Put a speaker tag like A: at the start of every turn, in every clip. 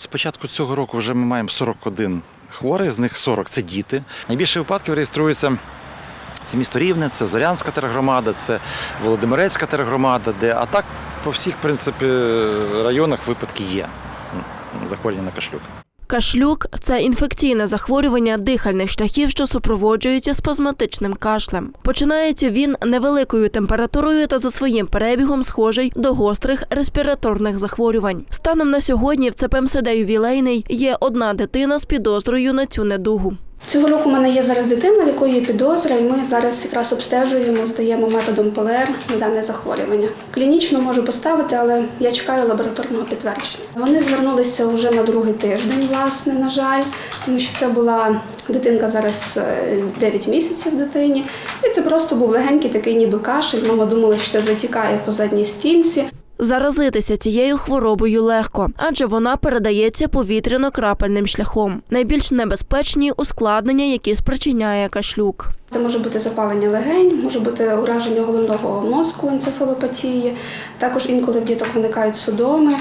A: З початку цього року вже ми маємо 41 хворих, з них 40 – це діти. Найбільше випадків реєструється це місто Рівне, це Зорянська тергромада, це Володимирецька тергромада, де а так по всіх в принципі, районах випадки є захворювання на кашлюк.
B: Кашлюк це інфекційне захворювання дихальних шляхів, що супроводжується спазматичним кашлем. Починається він невеликою температурою та за своїм перебігом схожий до гострих респіраторних захворювань. Станом на сьогодні в ЦПМСД ювілейний є одна дитина з підозрою на цю недугу.
C: Цього року в мене є зараз дитина, в якої є підозра, і ми зараз якраз обстежуємо, здаємо методом ПЛР на дане захворювання. Клінічно можу поставити, але я чекаю лабораторного підтвердження. Вони звернулися вже на другий тиждень, власне, на жаль, тому що це була дитинка зараз е, 9 місяців дитині. І це просто був легенький такий ніби кашель. Мама думала, що це затікає по задній стінці.
B: Заразитися цією хворобою легко, адже вона передається повітряно-крапельним шляхом. Найбільш небезпечні ускладнення, які спричиняє кашлюк.
C: Це може бути запалення легень, може бути ураження головного мозку, енцефалопатії. Також інколи в діток виникають судоми.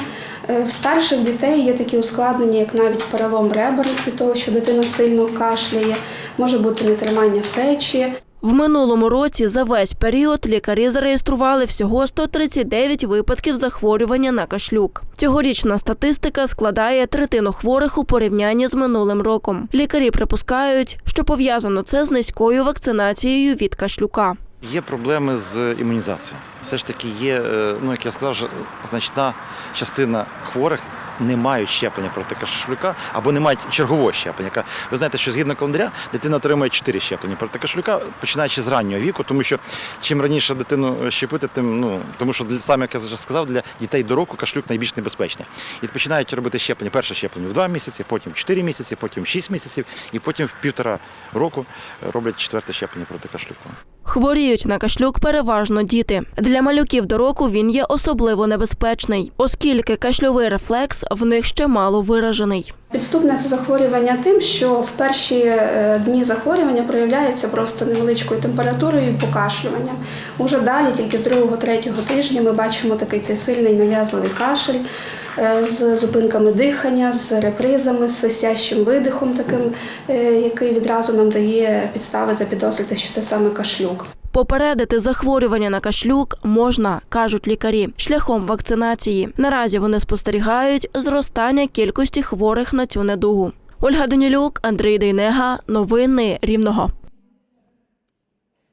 C: Е, В старших дітей є такі ускладнення, як навіть перелом ребер від того, що дитина сильно кашляє, може бути нетримання сечі.
B: В минулому році за весь період лікарі зареєстрували всього 139 випадків захворювання на кашлюк. Цьогорічна статистика складає третину хворих у порівнянні з минулим роком. Лікарі припускають, що пов'язано це з низькою вакцинацією від кашлюка.
A: Є проблеми з імунізацією. Все ж таки є, е, ну як я сказав, значна частина хворих не мають щеплення проти кашлюка або не мають чергового щеплення. Ви знаєте, що згідно календаря дитина отримує 4 щеплення проти кашлюка, починаючи з раннього віку, тому що чим раніше дитину щепити, тим ну тому що для саме як я вже сказав, для дітей до року кашлюк найбільш небезпечний. І починають робити щеплення. Перше щеплення в 2 місяці, потім в 4 місяці, потім в 6 місяців, і потім в півтора року роблять четверте щеплення проти кашлюку.
B: Хворіють на кашлюк переважно діти. Для малюків до року він є особливо небезпечний, оскільки кашльовий рефлекс в них ще мало виражений.
C: Підступне це захворювання тим, що в перші е, дні захворювання проявляється просто невеличкою температурою і покашлюванням. Уже далі, тільки з другого-третього тижня, ми бачимо такий цей сильний нав'язливий кашель е, з зупинками дихання, з репризами, з свистящим видихом, таким, е, який відразу нам дає підстави запідозрити, що це саме кашлюк.
B: Попередити захворювання на кашлюк можна, кажуть лікарі, шляхом вакцинації. Наразі вони спостерігають зростання кількості хворих на цю недугу. Ольга Данілюк, Андрій Дейнега. Новини Рівного.